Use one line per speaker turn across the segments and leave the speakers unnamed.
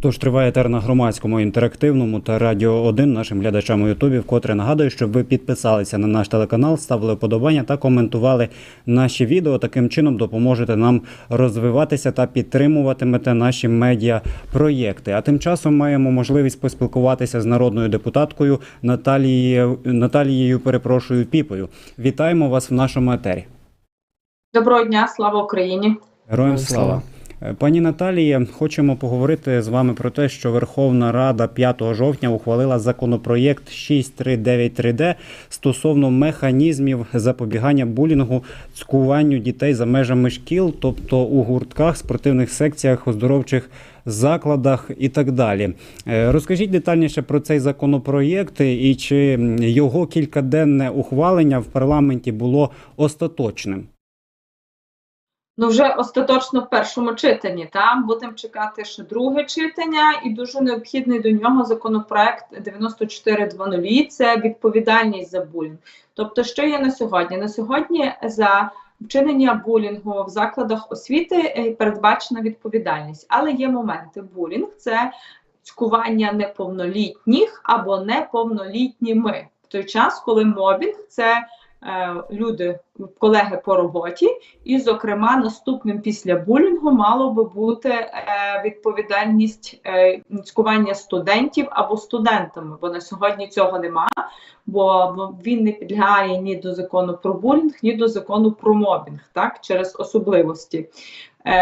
Тож триває етер на громадському інтерактивному та радіо 1 нашим глядачам у Ютубі. Вкотре нагадую, щоб ви підписалися на наш телеканал, ставили вподобання та коментували наші відео. Таким чином допоможете нам розвиватися та підтримуватимете наші медіа проєкти. А тим часом маємо можливість поспілкуватися з народною депутаткою Наталією Наталією. Перепрошую піпою. Вітаємо вас в нашому етері.
Доброго дня, слава Україні.
Героям
Слава.
Е, Пані Наталія, хочемо поговорити з вами про те, що Верховна Рада 5 жовтня ухвалила законопроєкт 6393Д стосовно механізмів запобігання булінгу, цькуванню дітей за межами шкіл, тобто у гуртках, спортивних секціях, оздоровчих закладах і так далі. Е, Розкажіть детальніше про цей законопроєкт і чи його кількаденне ухвалення в парламенті було остаточним.
Ну, вже остаточно в першому читанні. Там будемо чекати ще друге читання, і дуже необхідний до нього законопроект 9420 – Це відповідальність за булінг. Тобто, що є на сьогодні? На сьогодні за вчинення булінгу в закладах освіти е, передбачена відповідальність, але є моменти. Булінг це цькування неповнолітніх або неповнолітніми. В той час, коли мобінг це е, люди, колеги по роботі, і, зокрема, наступним після булінгу мало би бути е, відповідальність е, цькування студентів або студентами, бо на сьогодні цього нема, бо він не підлягає ні до закону про булінг, ні до закону про мобінг, так, через особливості. Е,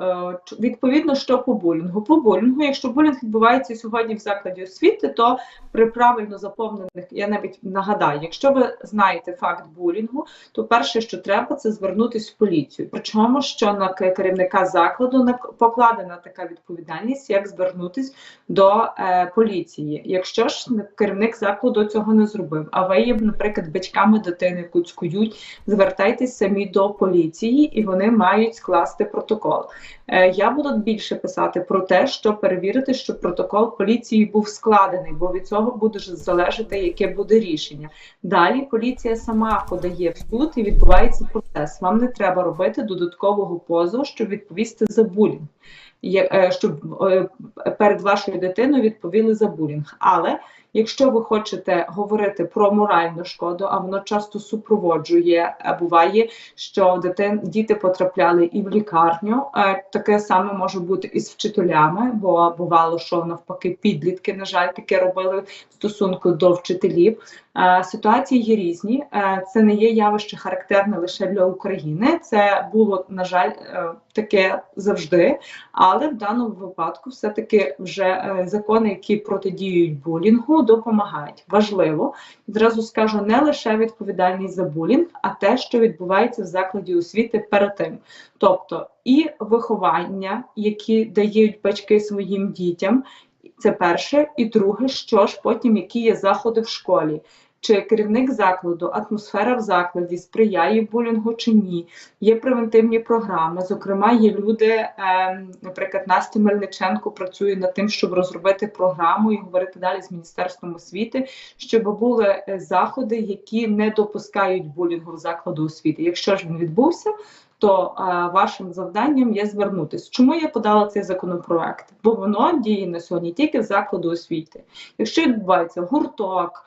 е, відповідно, що по булінгу? По булінгу, якщо булінг відбувається сьогодні в закладі освіти, то при правильно заповнених, я навіть нагадаю, якщо ви знаєте факт булінгу, то перше, що треба, це звернутися в поліцію. Причому, що на керівника закладу покладена така відповідальність, як звернутися до е, поліції. Якщо ж керівник закладу цього не зробив, а ви є, наприклад, батьками дитини, куцькують, звертайтесь самі до поліції, і вони мають скласти протокол. Е, Я буду більше писати про те, що перевірити, щоб протокол поліції був складений, бо від цього буде залежати, яке буде рішення. Далі поліція сама подає в суд і відбувається процес. Вам не треба робити додаткового позову, щоб відповісти за булінг. Е, Щоб е, перед вашою дитиною відповіли за булінг. Але якщо ви хочете говорити про моральну шкоду, а воно часто супроводжує, е, буває, що дитин, діти потрапляли і в лікарню. Е, Таке саме може бути і з вчителями, бо бувало, що навпаки підлітки, на жаль, таке робили в стосунку до вчителів. Е, Ситуації є різні. Це не є явище характерне лише для України. Це було, на жаль, таке завжди. Але в даному випадку все-таки вже е, закони, які протидіють булінгу, допомагають. Важливо зразу скажу не лише відповідальність за булінг, а те, що відбувається в закладі освіти перед тим. Тобто і виховання, які дають батьки своїм дітям, це перше, і друге, що ж потім, які є заходи в школі. Чи керівник закладу, атмосфера в закладі сприяє булінгу чи ні? Є превентивні програми. Зокрема, є люди, ем, наприклад, Настя Мельниченко працює над тим, щоб розробити програму і говорити далі з міністерством освіти, щоб були е, заходи, які не допускають булінгу в закладу освіти. Якщо ж він відбувся, то е, вашим завданням є звернутися. Чому я подала цей законопроект? Бо воно діє на сьогодні тільки в закладу освіти. Якщо відбувається гурток,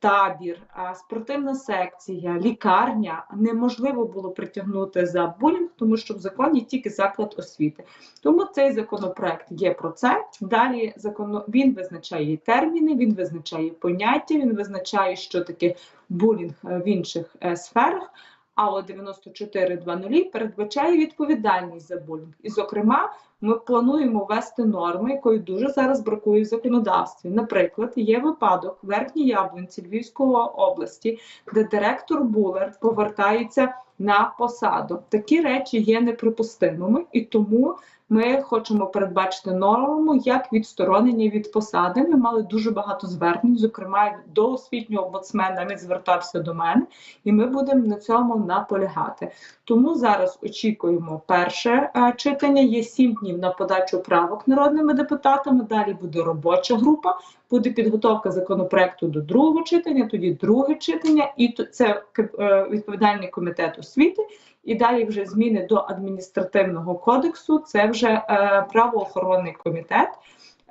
табір, спортивна секція, лікарня, неможливо було притягнути за булінг, тому що в законі тільки заклад освіти. Тому цей законопроект є про це. Далі законо він визначає терміни, він визначає поняття, він визначає, що таке булінг е, в інших е, сферах. А от 94.2.0 передбачає відповідальність за булінг. І, зокрема, ми плануємо ввести норми, якої дуже зараз бракує в законодавстві. Наприклад, є випадок Верхній Яблунці Львівської області, де директор Булер повертається на посаду. Такі речі є неприпустимими, і тому ми хочемо передбачити норму як відсторонення від посади. Ми мали дуже багато звернень, зокрема до освітнього омбудсмена він звертався до мене, і ми будемо на цьому наполягати. Тому зараз очікуємо перше е, читання. Є сім днів на подачу правок народними депутатами. Далі буде робоча група, буде підготовка законопроекту до другого читання, тоді друге читання, і це е, відповідальний комітет освіти. І далі вже зміни до адміністративного кодексу. Це вже е, правоохоронний комітет.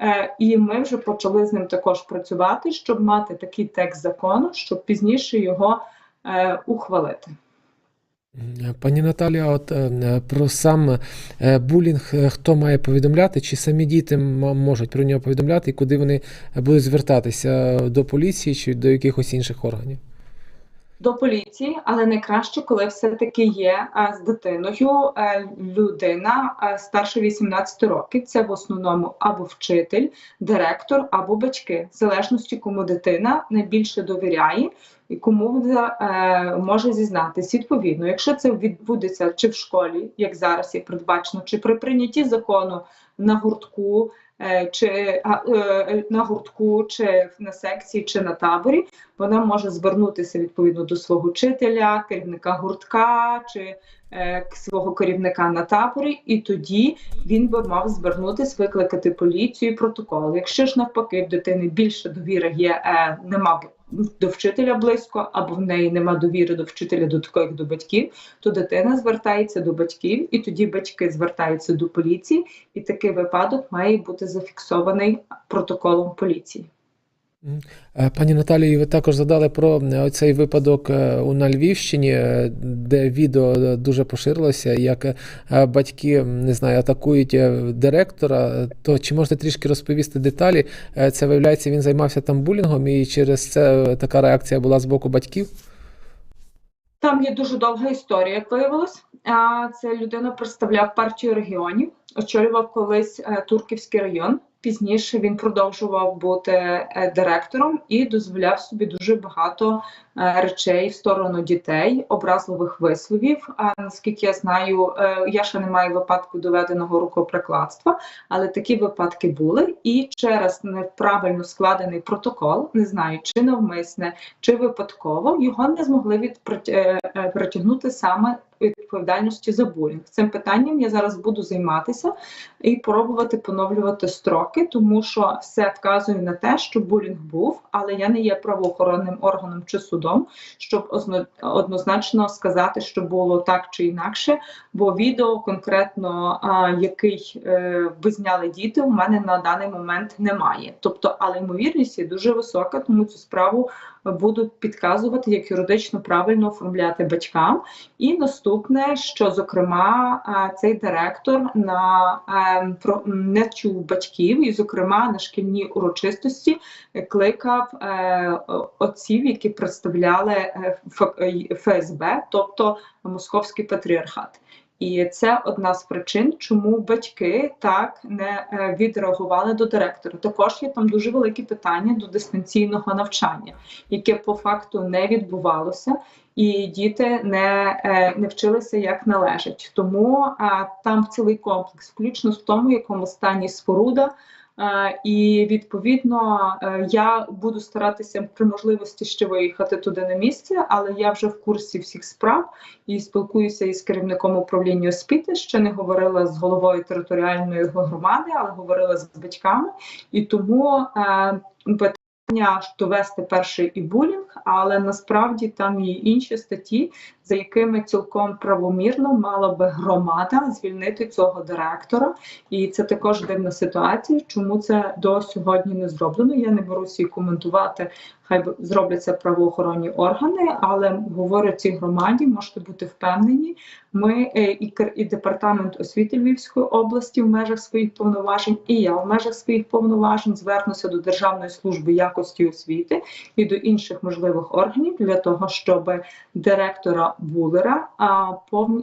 Е, І ми вже почали з ним також працювати, щоб мати такий текст закону, щоб пізніше його ухвалити.
Пані Наталія, от е, про сам е, булінг е, хто має повідомляти, чи самі діти можуть про нього повідомляти, і куди вони будуть звертатися до поліції чи до якихось інших органів?
До поліції, але найкраще, коли все-таки є е, з дитиною е, людина е, старше 18 років. Це в основному або вчитель, директор, або батьки, в залежності, кому дитина найбільше довіряє і кому вона може зізнатись. Відповідно, якщо це відбудеться чи в школі, як зараз є передбачено, чи при прийнятті закону на гуртку, чи е, на гуртку, чи на секції, чи на таборі, вона може звернутися відповідно до свого вчителя, керівника гуртка чи е, свого керівника на таборі, і тоді він би мав звернутися, викликати поліцію, і протокол. Якщо ж навпаки в дитини більше довіри є, е, нема до вчителя близько, або в неї нема довіри до вчителя до такої, як до батьків, то дитина звертається до батьків, і тоді батьки звертаються до поліції, і такий випадок має бути зафіксований протоколом поліції.
Е, Пані Наталію, ви також задали про е, цей випадок е, на Львівщині, де відео дуже поширилося, як батьки не знаю, атакують директора. То чи можете трішки розповісти деталі? Це виявляється, він займався там булінгом, і через це така реакція була з боку батьків.
Там є дуже довга історія, як виявилось. Це людина представляв партію регіонів, очолював колись Турківський район. Пізніше він продовжував бути е, директором і дозволяв собі дуже багато е, речей в сторону дітей, образливих висловів. А наскільки я знаю, е, я ще не маю випадку доведеного рукоприкладства, але такі випадки були. І через неправильно складений протокол, не знаю, чи навмисне, чи випадково його не змогли від е, е, притягнути саме відповідальності за булінг. Цим питанням я зараз буду займатися і пробувати поновлювати строки, тому що все вказує на те, що булінг був, але я не є правоохоронним органом чи судом, щоб однозначно сказати, що було так чи інакше. Бо відео конкретно, який е, би зняли діти, у мене на даний момент немає. Тобто, але ймовірність є дуже висока, тому цю справу буду підказувати, як юридично правильно оформляти батькам. І наступне, що зокрема цей директор на не чув батьків, і зокрема на шкільні урочистості кликав е, отців, які представляли е, ФСБ, тобто Московський патріархат. І це одна з причин, чому батьки так не е, відреагували до директора. Також є там дуже великі питання до дистанційного навчання, яке по факту не відбувалося, і діти не, е, не вчилися як належить. Тому а, там цілий комплекс, включно з тому, в якому стані споруда. Е, І відповідно е, я буду старатися при можливості ще виїхати туди на місце, але я вже в курсі всіх справ і спілкуюся із керівником управління освіти. Ще не говорила з головою територіальної громади, але говорила з батьками. І тому е, питання довести перший і булінг, але насправді там є інші статті, за якими цілком правомірно мала би громада звільнити цього директора. І це також дивна ситуація. Чому це до сьогодні не зроблено? Я не беруся і коментувати. Хай би зроблять це правоохоронні органи, але говорю цій громаді, можете бути впевнені. Ми е, і, і департамент освіти Львівської області в межах своїх повноважень, і я в межах своїх повноважень звернуся до Державної служби якості освіти і до інших можливих органів для того, щоб директора Булера а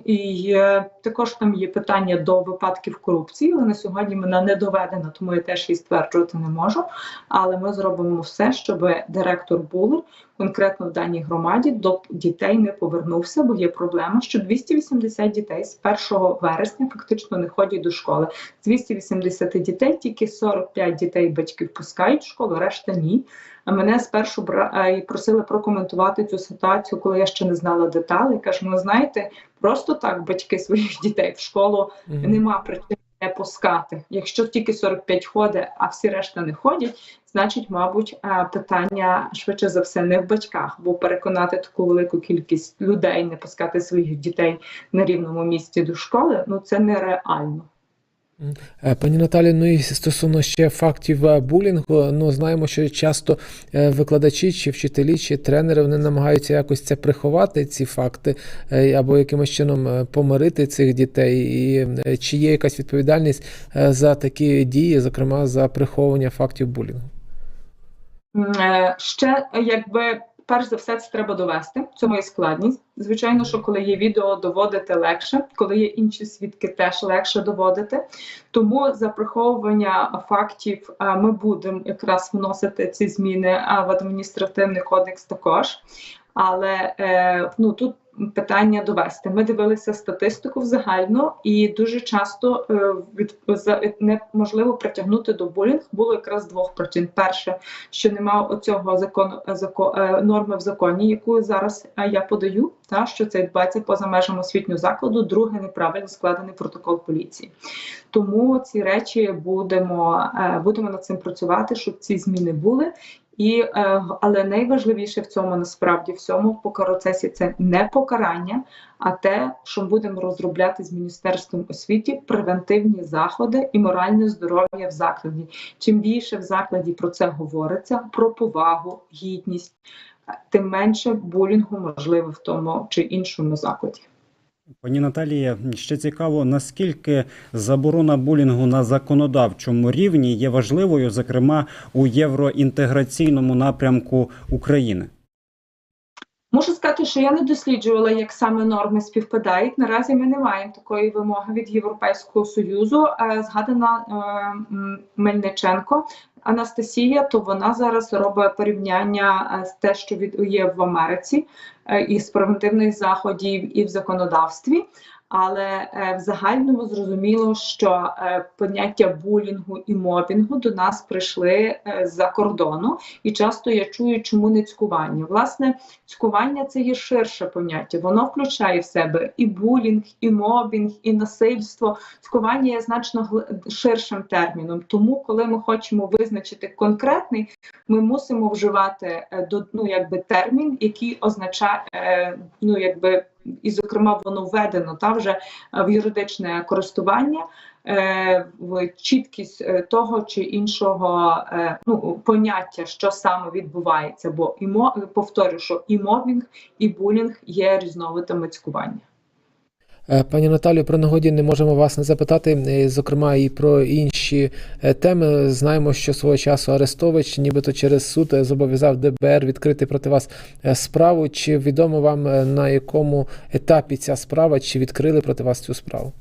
і також там є питання до випадків корупції. але на сьогодні вона не доведена, тому я теж її стверджувати не можу. Але ми зробимо все, щоб директор Булер конкретно в даній громаді до дітей не повернувся, бо є проблема, що 280 дітей з 1 вересня фактично не ходять до школи. З 280 дітей тільки 45 дітей батьків пускають в школу, решта ні. Мене спершу бра... просили прокоментувати цю ситуацію, коли я ще не знала деталей. Кажу, ну знаєте, просто так батьки своїх дітей в школу
Мгм.
нема причин не пускати. Якщо тільки 45 ходить, а всі решта не ходять, значить, мабуть, питання швидше за все не в батьках, бо переконати таку велику кількість людей не пускати своїх дітей на рівному місці до школи, ну це нереально.
Е, Пані Наталі, ну і стосовно ще фактів е, булінгу, ну знаємо, що часто е, викладачі, чи вчителі, чи тренери вони намагаються якось це приховати, ці факти, або якимось чином помирити цих дітей. І чи є якась відповідальність за такі дії, зокрема за приховування фактів булінгу?
Ще якби перш за все це треба довести. Це є складність. Звичайно, що коли є відео, доводити легше, коли є інші свідки, теж легше доводити. Тому за приховування фактів е, ми будемо якраз вносити ці зміни е, в адміністративний кодекс також. Але е, ну тут питання довести. Ми дивилися статистику в загальну, і дуже часто е, від неможливо притягнути до булінг було якраз двох причин: перше, що немає оцього закону зако, е, норми в законі, яку зараз е, я подаю, та що це відбувається поза межами освітнього закладу. Друге, неправильно складений протокол поліції. Тому ці речі будемо, будемо над цим працювати, щоб ці зміни були. І, е, але найважливіше в цьому насправді всьому по процесі це не покарання, а те, що будемо розробляти з міністерством освіти превентивні заходи і моральне здоров'я в закладі. Чим більше в закладі про це говориться, про повагу, гідність, тим менше булінгу можливо в тому чи іншому закладі.
Пані Наталія, ще цікаво, наскільки заборона булінгу на законодавчому рівні є важливою, зокрема у євроінтеграційному напрямку України.
Можу сказати, що я не досліджувала, як саме норми співпадають. Наразі ми не маємо такої вимоги від Європейського союзу. Е, Згадана е, Мельниченко Анастасія, то вона зараз робить порівняння е, з те, що є в Америці, і із превентивних заходів і в законодавстві. Але е, в загальному зрозуміло, що е, поняття булінгу і мобінгу до нас прийшли е, з-за кордону, і часто я чую, чому не цькування. Власне, цькування це є ширше поняття. Воно включає в себе і булінг, і мобінг, і насильство. Цькування є значно ширшим терміном. Тому, коли ми хочемо визначити конкретний, ми мусимо вживати до ну, якби термін, який означає ну якби. І, зокрема, воно введено та вже е, в юридичне користування е, в чіткість е, того чи іншого ну, поняття, що саме відбувається. Бо і мо, повторю, що і мобінг, і булінг є різновидами цькування.
Е, Пані Наталію, про нагоді не можемо вас не запитати, е, зокрема і про інші е, теми. Знаємо, що свого часу Арестович, нібито через суд, зобов'язав ДБР відкрити проти вас справу. Чи відомо вам на якому етапі ця справа, чи відкрили проти вас цю справу?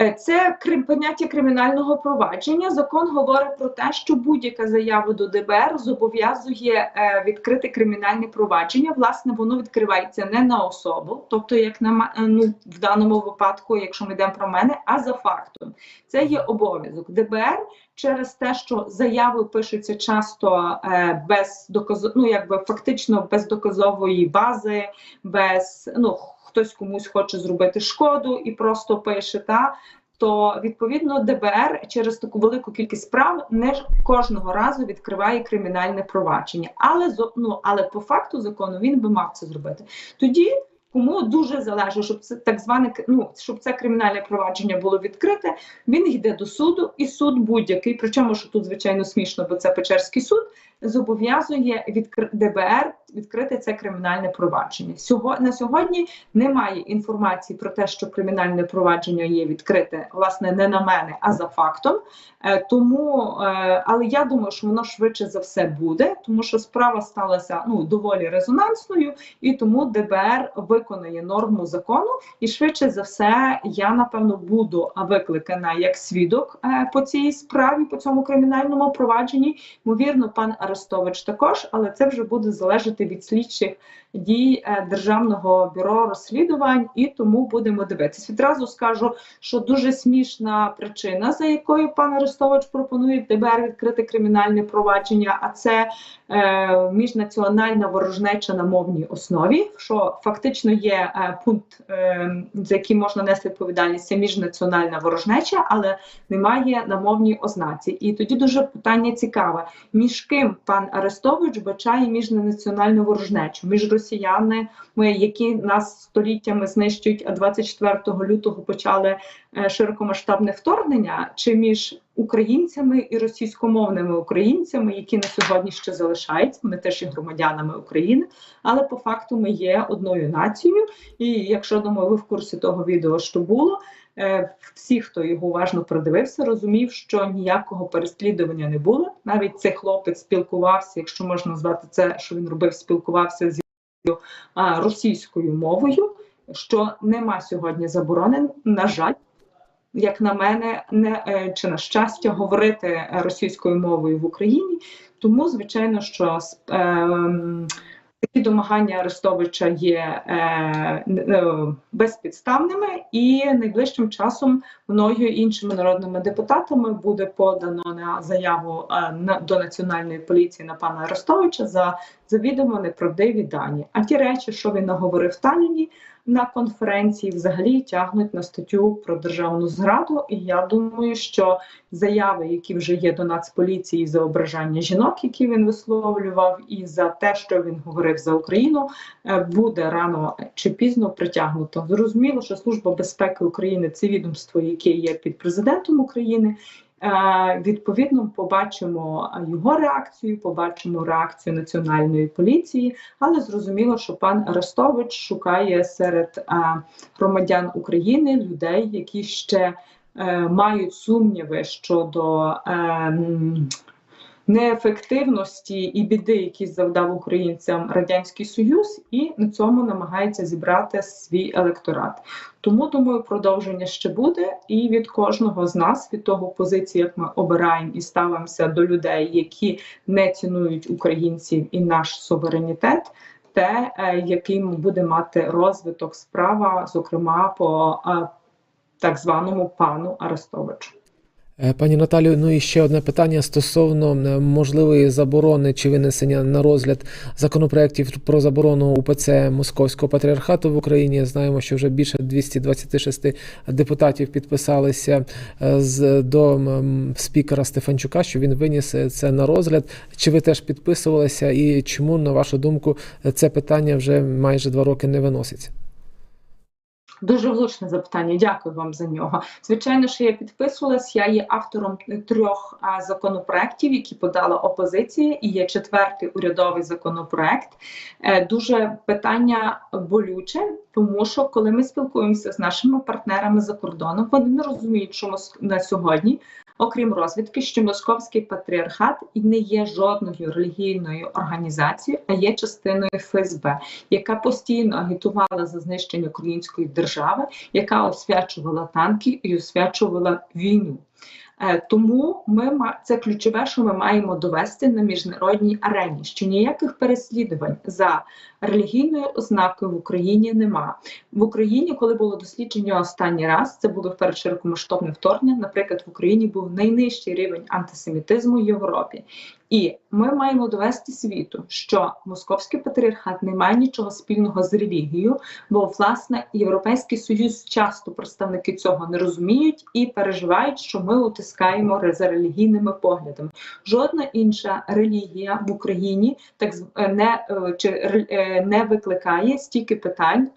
Е, Це поняття кримінального провадження. Закон говорить про те, що будь-яка заява до ДБР зобов'язує е, відкрити кримінальне провадження. Власне, воно відкривається не на особу, тобто, як на е, ну, в даному випадку, якщо ми йдемо про мене, а за фактом. Це є обов'язок ДБР через те, що заяви пишуться часто е, без доказу, ну якби фактично без доказової бази, без ну хтось комусь хоче зробити шкоду і просто пише та. То відповідно ДБР через таку велику кількість справ не кожного разу відкриває кримінальне провадження, але ну, але по факту закону він би мав це зробити. Тоді кому дуже залежить, щоб це так зване ну, щоб це кримінальне провадження було відкрите, він йде до суду, і суд будь-який, причому що тут звичайно смішно, бо це Печерський суд, зобов'язує відкр... ДБР відкрити це кримінальне провадження. Сього... На сьогодні немає інформації про те, що кримінальне провадження є відкрите, власне, не на мене, а за фактом. Е, тому, е, але я думаю, що воно швидше за все буде, тому що справа сталася ну доволі резонансною, і тому ДБР виконає норму закону. І швидше за все, я напевно буду викликана як свідок е, по цій справі, по цьому кримінальному провадженні. Ймовірно, пан Арестович також, але це вже буде залежати від слідчих дій е, Державного бюро розслідувань, і тому будемо дивитися. Відразу скажу, що дуже смішна причина, за якою пан Арестович пропонує ДБР відкрити кримінальне провадження, а це е, міжнаціональна ворожнеча на мовній основі, що фактично є е, пункт, е, за який можна нести відповідальність, це міжнаціональна ворожнеча, але немає на мовній ознаці. І тоді дуже питання цікаве: між ким пан Арестович бачає міжнаціональну ворожнечу між росіянами, які нас століттями знищують, а 24 лютого почали е, широкомасштабне вторгнення, чи між українцями і російськомовними українцями, які на сьогодні ще залишаються. Ми теж є громадянами України, але по факту ми є одною нацією. І якщо думаю, ви в курсі того відео, що було. Е, Всі, хто його уважно придивився, розумів, що ніякого переслідування не було. Навіть цей хлопець спілкувався, якщо можна назвати це, що він робив, спілкувався з російською мовою, що нема сьогодні заборонен, на жаль. Як на мене, не е, чи на щастя говорити е, російською мовою в Україні, тому звичайно, що ем, такі домагання Арестовича є е, е, безпідставними, і найближчим часом мною іншими народними депутатами буде подано на заяву е, на до національної поліції на пана Арестовича за завідомо неправдиві дані. А ті речі, що він наговорив в Талліні на конференції, взагалі тягнуть на статтю про державну зраду. І я думаю, що заяви, які вже є до Нацполіції за ображання жінок, які він висловлював, і за те, що він говорив за Україну, е, буде рано чи пізно притягнуто. Зрозуміло, що Служба безпеки України це відомство, яке є під президентом України. Е, Відповідно, побачимо його реакцію, побачимо реакцію національної поліції, але зрозуміло, що пан Арестович шукає серед е, громадян України людей, які ще е, мають сумніви щодо неефективності і біди, які завдав українцям радянський союз, і на цьому намагається зібрати свій електорат. Тому думаю, продовження ще буде, і від кожного з нас, від того позиції, як ми обираємо і ставимося до людей, які не цінують українців і наш суверенітет. Те, е, яким буде мати розвиток справа, зокрема по е, так званому пану Арестовичу.
Е, Пані Наталію, ну і ще одне питання стосовно е, можливої заборони чи винесення на розгляд законопроєктів про заборону УПЦ Московського патріархату в Україні. Знаємо, що вже більше 226 депутатів підписалися е, з до спікера Стефанчука, що він виніс це на розгляд. Чи ви теж підписувалися, і чому, на вашу думку, це питання вже майже два роки не виноситься?
Дуже влучне запитання. Дякую вам за нього. Звичайно, що я підписувалась. Я є автором трьох законопроектів, які подала опозиція, і є четвертий урядовий законопроект. Е, дуже питання болюче, тому що коли ми спілкуємося з нашими партнерами за кордоном, вони не розуміють, що на сьогодні. Окрім розвідки, що московський патріархат і не є жодною релігійною організацією, а є частиною ФСБ, яка постійно агітувала за знищення української держави, яка освячувала танки і освячувала війну. Е, Тому ми це ключове, що ми маємо довести на міжнародній арені, що ніяких переслідувань за релігійною ознакою в Україні нема. В Україні, коли було дослідження останній раз, це було вперше широкомасштабне вторгнення. Наприклад, в Україні був найнижчий рівень антисемітизму в Європі. І ми маємо довести світу, що московський патріархат не має нічого спільного з релігією, бо власне європейський союз часто представники цього не розуміють і переживають, що ми утискаємо за релігійними поглядами. Жодна інша релігія в Україні так е, не е, чи е, не викликає стільки питань,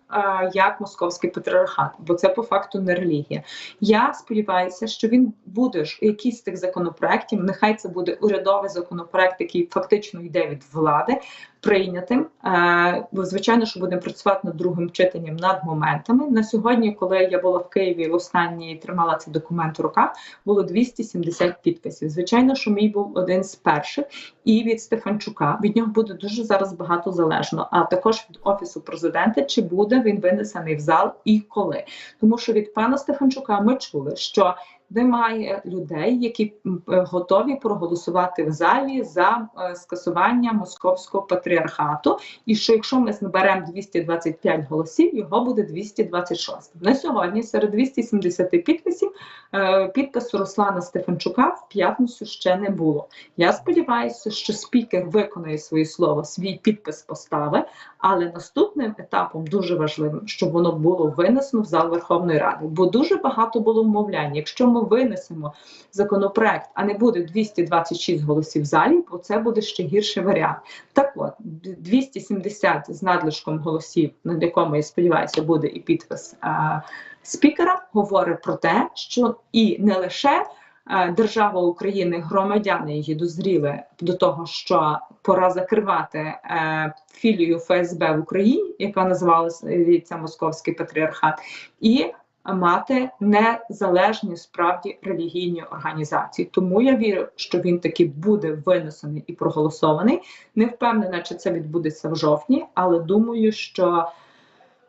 як московський патріархат, бо це по факту не релігія. Я сподіваюся, що він буде ж якийсь з тих законопроєктів. Нехай це буде урядовий законопроект, який фактично йде від влади, прийнятим. Е, звичайно, що будемо працювати над другим читанням над моментами. На сьогодні, коли я була в Києві, останній тримала цей документ в руках, було 270 підписів. Звичайно, що мій був один з перших, і від Стефанчука від нього буде дуже зараз багато залежно. А також від офісу президента, чи буде він винесений в зал і коли. Тому що від пана Стефанчука ми чули, що немає людей, які е, готові проголосувати в залі за е, скасування московського патріархату. І що якщо ми зберемо 225 голосів, його буде 226. На сьогодні серед 270 підписів е, підпису Руслана Стефанчука в п'ятницю ще не було. Я сподіваюся, що спікер виконає своє слово, свій підпис поставить, але наступним етапом дуже важливим, щоб воно було винесено в зал Верховної Ради, бо дуже багато було вмовлянь. Якщо ми винесемо законопроект, а не буде 226 голосів в залі, бо це буде ще гірший варіант. Так от 270 з надлишком голосів, над якому я сподіваюся, буде і підпис е, спікера, говорить про те, що і не лише е, держава України, громадяни її дозріли до того, що пора закривати е, філію ФСБ в Україні, яка називалася Московський патріархат, і мати незалежні справді релігійні організації. Тому я вірю, що він таки буде винесений і проголосований. Не впевнена, чи це відбудеться в жовтні, але думаю, що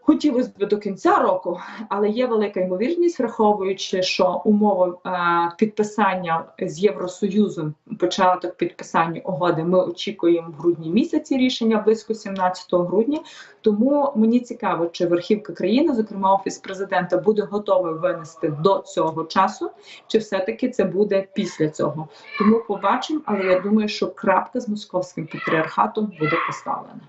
хотілося б до кінця року, але є велика ймовірність, враховуючи, що умови е, підписання з Євросоюзом, початок підписання угоди, ми очікуємо в грудні місяці рішення близько 17 грудня. Тому мені цікаво, чи верхівка країни, зокрема офіс президента, буде готовий винести до цього часу, чи все-таки це буде після цього. Тому побачимо, але я думаю, що крапка з московським патріархатом буде поставлена.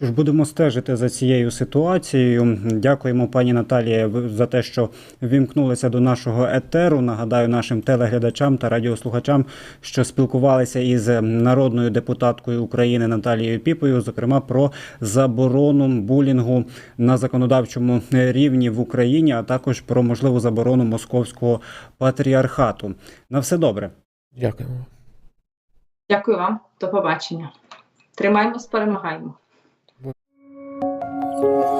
Тож будемо стежити за цією ситуацією. Дякуємо пані Наталії за те, що вімкнулися до нашого етеру. Нагадаю нашим телеглядачам та радіослухачам, що спілкувалися із народною депутаткою України Наталією Піпою, зокрема про заборону булінгу на законодавчому рівні в Україні, а також про можливу заборону московського патріархату. На все добре.
Дякуємо.
Дякую вам, до побачення. Тримаємось, перемагаємо. Thank you.